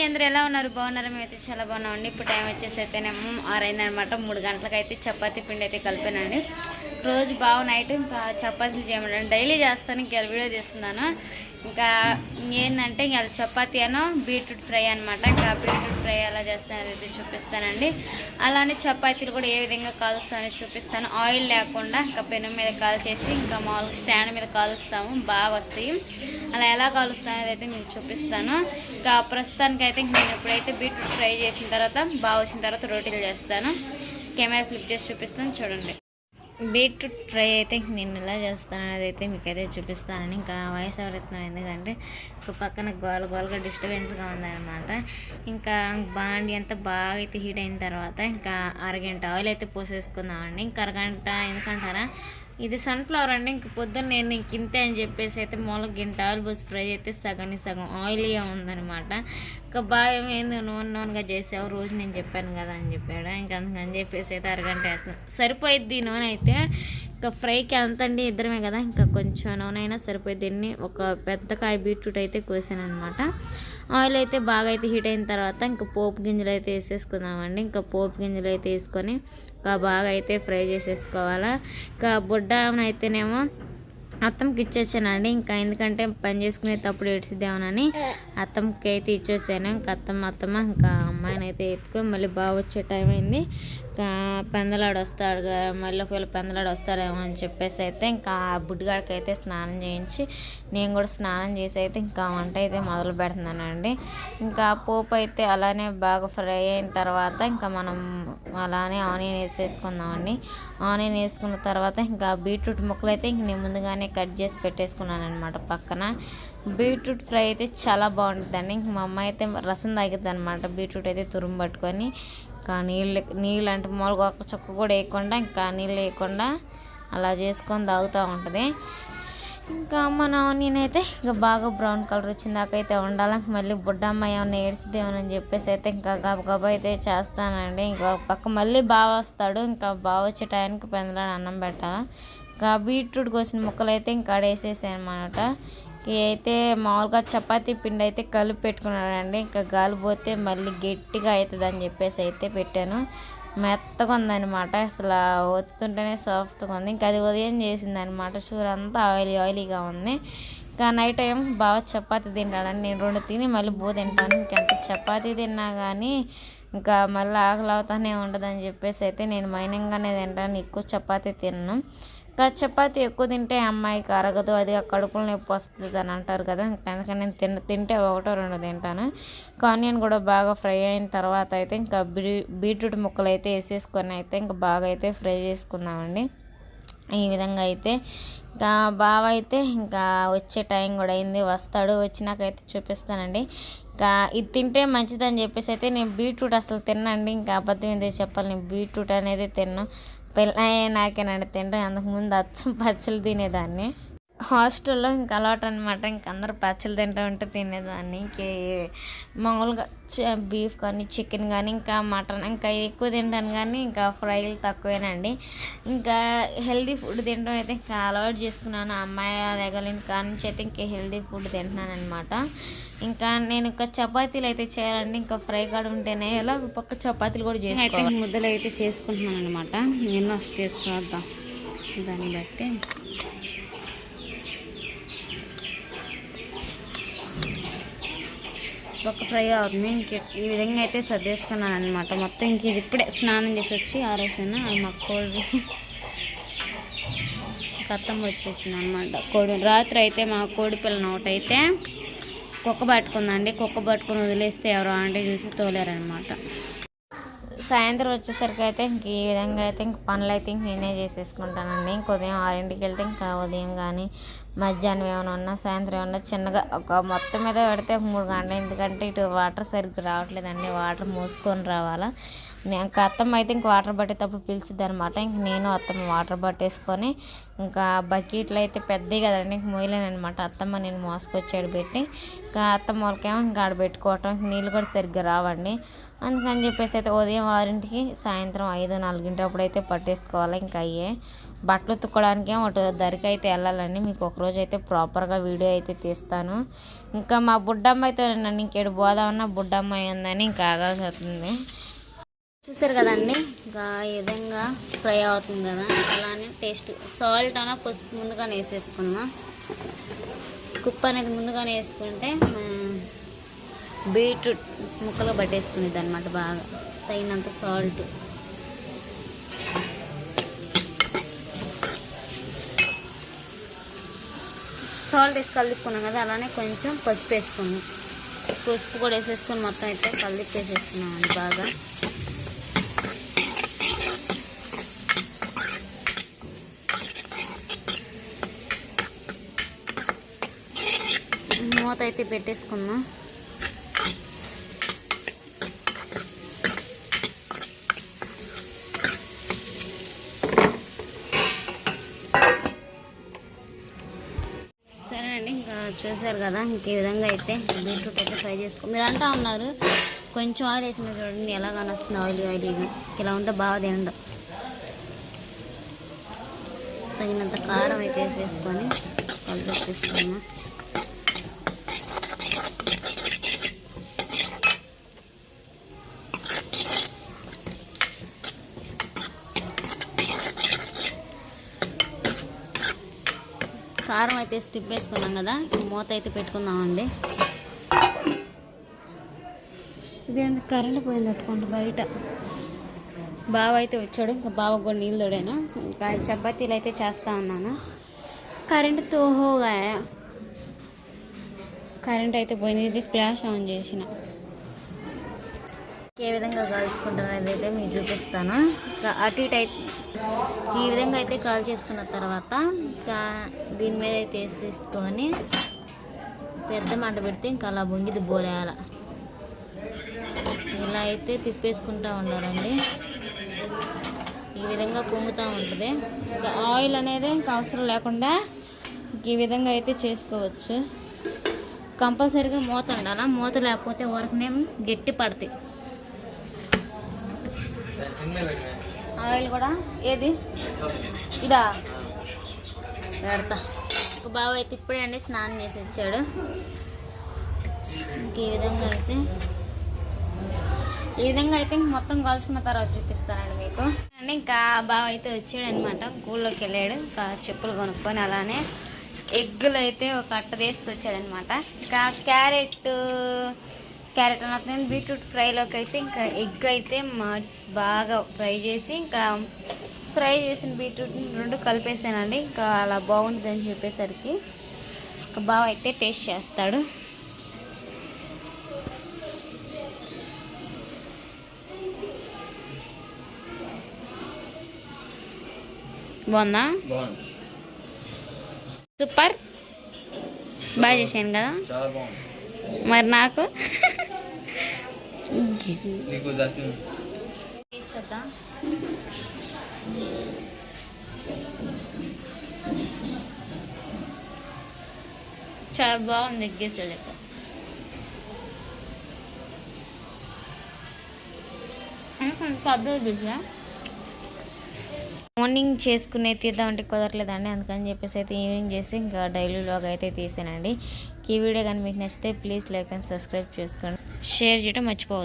అండి అందరూ ఎలా ఉన్నారు? బాగున్నారు? మేమైతే చాలా బాగున్నామండి. ఇప్పుడు టైం వచ్చేసి అయితేనేమో ఆరైంది అనమాట మూడు గంటలకు అయితే చపాతీ పిండి అయితే కలిపానండి. రోజు బాగా నైట్ ఇంకా చపాతీలు చేయమంటాను డైలీ చేస్తాను ఇంకా వీడియో తీస్తున్నాను. ఇంకా ఏంటంటే ఇంకా చపాతీ అనో బీట్రూట్ ఫ్రై అనమాట ఇంకా బీట్రూట్ ఫ్రై ఎలా చేస్తాను అనేది చూపిస్తానండి. అలానే చపాతీలు కూడా ఏ విధంగా కాలుస్తానో చూపిస్తాను. ఆయిల్ లేకుండా ఇంకా పెను మీద కాల్చేసి ఇంకా మామూలుగా స్టాండ్ మీద కాలుస్తాము బాగా వస్తాయి. అలా ఎలా కాలుస్తాను అనేది అయితే మీకు చూపిస్తాను. ఇంకా ప్రస్తుతానికి అయితే నేను ఎప్పుడైతే బీట్రూట్ ఫ్రై చేసిన తర్వాత బాగా వచ్చిన తర్వాత రోటీలు చేస్తాను. కెమెరా ఫ్లిప్ చేసి చూపిస్తాను చూడండి. బీట్రూట్ ఫ్రై అయితే నేను ఎలా చేస్తాను అనేది అయితే మీకైతే చూపిస్తానని ఇంకా వాయిస్ ఎవరెత్తున్నాను ఎందుకంటే ఒక పక్కన గోల గోలగా డిస్టర్బెన్స్గా ఉందన్నమాట. ఇంకా బాండి అంతా బాగా అయితే హీట్ అయిన తర్వాత ఇంకా అరగంట ఆయిల్ అయితే పోసేసుకుందామండి. ఇంకా అరగంట ఎందుకంటారా? ఇది సన్ఫ్లవర్ అండి ఇంక పొద్దున్న నేను ఇంక ఇంతే అని చెప్పేసి అయితే మూల గింట ఆయిల్ పోసి ఫ్రై అయితే సగాన్ని సగం ఆయిలీగా ఉందనమాట ఇంకా బాగా ఏంది నూనె నూనెగా చేసావు రోజు నేను చెప్పాను కదా అని చెప్పాడు? ఇంకా అందుకని చెప్పేసి అయితే అరగంట వేస్తున్నాను సరిపోయిద్ది నూనె అయితే. ఇంకా ఫ్రైకి ఎంత అండి ఇద్దరమే కదా ఇంకా కొంచెం నూనె అయినా సరిపోయిద్ది. ఒక పెద్ద కాయ బీట్రూట్ అయితే కోసాను అనమాట ఆయిల్ అయితే బాగా అయితే హీట్ అయిన తర్వాత ఇంకా పోపు గింజలు అయితే వేసేసుకుందామండి. ఇంకా పోపు గింజలు అయితే వేసుకొని ఇంకా బాగా అయితే ఫ్రై చేసేసుకోవాలా. ఇంకా బుడ్డ అయితేనేమో అత్తంకి ఇచ్చేసానండి. ఇంకా ఎందుకంటే పని చేసుకునే తప్పుడు ఏడ్చిద్దామనని అత్తంకి అయితే ఇచ్చేసాను. ఇంకా అత్తమ్మ అత్తమ్మ ఇంకా అమ్మాయిని అయితే ఎత్తుకొని మళ్ళీ బాగా వచ్చే టైం అయింది. పెందలాడొస్తాడు పెందలాడు వస్తాడు మళ్ళీ ఒకవేళ పెందలాడు వస్తాడేమో అని చెప్పేసి అయితే ఇంకా బుడ్డిగాడికి అయితే స్నానం చేయించి నేను కూడా స్నానం చేసి అయితే ఇంకా వంట అయితే మొదలు పెడుతున్నానండి. ఇంకా పోపు అయితే అలానే బాగా ఫ్రై అయిన తర్వాత ఇంకా మనం అలానే ఆనియన్ వేసేసుకుందామండి. ఆనియన్ వేసుకున్న తర్వాత ఇంకా బీట్రూట్ ముక్కలు అయితే ఇంక నేను ముందుగానే కట్ చేసి పెట్టేసుకున్నాను అనమాట పక్కన. బీట్రూట్ ఫ్రై అయితే చాలా బాగుంటుందండి. ఇంక మా అమ్మ అయితే రసం తాగిద్ది అనమాట బీట్రూట్ అయితే తురుము పట్టుకొని. ఇంకా నీళ్ళు నీళ్ళు అంటే మామూలుగా ఒక చుక్క కూడా వేయకుండా ఇంకా నీళ్ళు వేయకుండా అలా చేసుకొని తాగుతూ ఉంటుంది. ఇంకా మన నేనైతే ఇంకా బాగా బ్రౌన్ కలర్ వచ్చిన దాకా అయితే ఉండాలి మళ్ళీ బుడ్డమ్మ ఏమైనా ఏడ్చిదేమని చెప్పేసి అయితే ఇంకా గబగబా అయితే చేస్తానండి. ఇంకా పక్క మళ్ళీ బాగా వస్తాడు. ఇంకా బాగా వచ్చే టైంకి పెందలాడు అన్నం పెట్టాలి. ఇంకా బీట్రూట్ కోసిన ముక్కలు అయితే ఇంకా వేసేసాను అనమాట అయితే మామూలుగా చపాతీ పిండి అయితే కలిపి పెట్టుకున్నాడండి ఇంకా గాలి పోతే మళ్ళీ గట్టిగా అవుతుంది అని చెప్పేసి అయితే పెట్టాను. మెత్తగా ఉందన్నమాట. అసలు వత్తుంటేనే సాఫ్ట్గా ఉంది. ఇంకా అది ఉదయం చేసింది అనమాట షూర్ అంతా ఆయిలీ ఆయిలీగా ఉంది. ఇంకా నైట్ టైం బాగా చపాతీ తింటాడని నేను రెండు తిని మళ్ళీ బో తింటాను. ఇంకెంత చపాతీ తిన్నా కానీ ఇంకా మళ్ళీ ఆకలి అవుతానే ఉంటుందని చెప్పేసి అయితే నేను మైనంగానే తింటాను. ఎక్కువ చపాతీ తిన్నాను చపాతి ఎక్కువ తింటే అమ్మాయికి అరగదు అది కడుపులో నొప్పి వస్తుంది అని అంటారు కదా. అందుకని నేను తిన తింటే ఒకటో రెండు తింటాను. ఇంకా ఆనియన్ కూడా బాగా ఫ్రై అయిన తర్వాత అయితే ఇంకా బీ బీట్రూట్ ముక్కలు అయితే వేసేసుకొని అయితే ఇంకా బాగా అయితే ఫ్రై చేసుకుందామండి. ఈ విధంగా అయితే ఇంకా బావ అయితే ఇంకా వచ్చే టైం కూడా అయింది వస్తాడు వచ్చినాకైతే చూపిస్తానండి. ఇంకా ఇది తింటే మంచిదని చెప్పేసి అయితే నేను బీట్రూట్ అసలు తిన్నండి. ఇంకా అబద్ధం ఏందో చెప్పాలి నేను బీట్రూట్ అనేది తిన్నాను పెళ్ళి నాకేనండి తినడం అంతకుముందు అచ్చం పచ్చళ్ళు తినేదాన్ని. హాస్టల్లో ఇంకా అలవాటు అనమాట ఇంక అందరూ పచ్చళ్ళు తింటూ ఉంటే తినేదాన్ని. ఇంక మామూలుగా బీఫ్ కానీ చికెన్ కానీ ఇంకా మటన్ ఇంకా ఎక్కువ తింటాను కానీ ఇంకా ఫ్రైలు తక్కువేనండి. ఇంకా హెల్దీ ఫుడ్ తినడం అయితే ఇంకా అలవాటు చేసుకున్నాను. అమ్మాయి లెగలిన కాడ నుంచి అయితే ఇంకా హెల్దీ ఫుడ్ తింటున్నాను అనమాట ఇంకా నేను ఇంకా చపాతీలు అయితే చేయాలండి. ఇంకా ఫ్రై కాడ ఉంటేనే ఎలా పక్క చపాతీలు కూడా చేసుకోవాలి. ముద్దలు అయితే చేసుకుంటున్నాను అనమాట ఎన్నో వస్తే చూద్దాం. దాన్ని బట్టి ఒక ఫ్రై అవుతుంది. ఇంక ఈ విధంగా అయితే సర్దేసుకున్నాను అనమాట మొత్తం ఇంక ఇది ఇప్పుడే స్నానం చేసి వచ్చి ఆరేసాను. అది మా కోడి. కత్తం వచ్చేసింది అనమాట కోడి. రాత్రి అయితే మా కోడి పిల్లని ఒకటైతే కుక్క పట్టుకుందండి. కుక్క పట్టుకుని వదిలేస్తే ఎవరో ఆంటీ చూసి తోలేరనమాట సాయంత్రం వచ్చేసరికి అయితే ఇంక ఈ విధంగా అయితే ఇంక పనులు అయితే ఇంక నేనే చేసేసుకుంటానండి. ఇంక ఉదయం ఆరింటికి వెళ్తే ఇంకా ఉదయం కానీ మధ్యాహ్నం ఏమైనా ఉన్నా సాయంత్రం ఏమన్నా చిన్నగా ఒక మొత్తం మీద పెడితే ఒక మూడు గంటలు. ఎందుకంటే ఇటు వాటర్ సరిగ్గా రావట్లేదండి. వాటర్ మూసుకొని రావాలా. నేను ఇంకా అత్తమ్మ అయితే ఇంక వాటర్ పట్టేటప్పుడు పిలిచిద్ది అనమాట ఇంక నేను అత్తమ్మ వాటర్ పట్టేసుకొని ఇంకా బకెట్లు అయితే పెద్దవి కదండి. ఇంక మోయలేను అనమాట అత్తమ్మ నేను మోసుకొచ్చాడు పెట్టి ఇంకా అత్తమ్మ వాళ్ళకేమో ఇంకా ఆడ పెట్టుకోవటం నీళ్ళు కూడా సరిగ్గా రావండి. అందుకని చెప్పేసి అయితే ఉదయం ఆరింటికి సాయంత్రం ఐదు నాలుగింటి అప్పుడైతే పట్టేసుకోవాలి ఇంకా అయ్యే. బట్టలు ఉతుక్కోవడానికి ఒకటి దరికి అయితే వెళ్ళాలండి. మీకు ఒకరోజు అయితే ప్రాపర్గా వీడియో అయితే తీస్తాను. ఇంకా మా బుడ్డమ్మాయితో నన్ను ఇంకేడు పోదామన్నా బుడ్డమ్మాయి ఉందని ఇంకా ఆగాల్సి వస్తుంది. చూసారు కదండి? ఇంకా ఈ విధంగా ఫ్రై అవుతుంది కదా. అలానే టేస్ట్. సాల్ట్ అన్న పసుపు ముందుగానే వేసేసుకున్నాం. కుప్ప అనేది ముందుగానే వేసుకుంటే బీట్రూట్ ముక్కలు పట్టేసుకునేది అనమాట బాగా. తగినంత సాల్ట్ సాల్ట్ వేసి కలుపుకున్నాం కదా అలానే కొంచెం పసుపు వేసుకున్నాం. పసుపు కూడా వేసేసుకొని మొత్తం అయితే కలిపేసేసుకున్నాం అండి బాగా. మూత అయితే పెట్టేసుకున్నాం. చూసారు కదా ఇంక విధంగా అయితే బీట్రూట్ అయితే ఫ్రై చేసుకో మీరు అంటా ఉన్నారు కొంచెం ఆయిల్ వేసిన చూడండి ఎలా కానొస్తుంది ఆయిల్ ఆయిల్గా ఇలా ఉంటే బాగా తినడం. తగినంత కారం అయితే వేసేసుకొని కలిపేసుకున్నాం. కారం అయితే తిప్పేసుకున్నాం కదా మూత అయితే పెట్టుకుందామండి. ఇదేంటి కరెంట్ పోయింది అట్టుకుంటూ బయట. బావ అయితే వచ్చాడు ఇంకా బావ కూడా నీళ్ళు తోడాను? ఇంకా చపాతీలు అయితే చేస్తా ఉన్నాను. కరెంట్ తోహోగా కరెంట్ అయితే పోయింది ఇది ఫ్లాష్ ఆన్ చేసిన. ఏ విధంగా కాల్చుకుంటాను అయితే మీకు చూపిస్తాను. అటు ఇటు అయితే ఈ విధంగా అయితే కాల్ చేసుకున్న తర్వాత ఇంకా దీని మీద అయితే వేసేసుకొని పెద్ద మంట పెడితే ఇంకా అలా బొంగిది బోరేయాల. ఇలా అయితే తిప్పేసుకుంటూ ఉండాలండి. ఈ విధంగా పొంగుతూ ఉంటుంది. ఇంకా ఆయిల్ అనేది ఇంకా అవసరం లేకుండా ఈ విధంగా అయితే చేసుకోవచ్చు. కంపల్సరీగా మూత ఉండాలా? మూత లేకపోతే ఊరకనే గట్టి పడతాయి. ఆయిల్ కూడా? ఏది? ఇదా? పెడతా. ఒక బావ అయితే ఇప్పుడే అండి స్నానం చేసి వచ్చాడు. ఇంక ఈ విధంగా అయితే ఈ విధంగా అయితే మొత్తం కాల్చుకున్న తర్వాత చూపిస్తానండి మీకు. అండి ఇంకా బావ అయితే వచ్చాడు అనమాట వెళ్ళాడు. ఇంకా చెప్పులు కొనుక్కొని అలానే ఎగ్గులు అయితే ఒక అట్ట తీసుకొచ్చాడనమాట ఇంకా క్యారెట్ క్యారెట్ అన్నది బీట్రూట్ ఫ్రైలోకి అయితే ఇంకా ఎగ్ అయితే మా బాగా ఫ్రై చేసి ఇంకా ఫ్రై చేసిన బీట్రూట్ రెండు కలిపేసానండి. ఇంకా అలా బాగుంటుందని చెప్పేసరికి ఇంకా బాగా అయితే టేస్ట్ చేస్తాడు. బాగుందా? సూపర్. బాగా చేశాను కదా. మరి నాకు? నీకు చూద్దాం చాలా బాగుంది ఎగ్గేసాడు ఇక్కడ మార్నింగ్ చేసుకునే తీద్దామంటే కుదరలేదండి అందుకని చెప్పేసి అయితే ఈవినింగ్ చేసి ఇంకా డైలీ వ్లాగ్ అయితే తీసానండి. ఈ వీడియో కానీ మీకు నచ్చితే ప్లీజ్ లైక్ అండ్ సబ్స్క్రైబ్ చేసుకోండి. షేర్ చేయడం మర్చిపోవద్దు.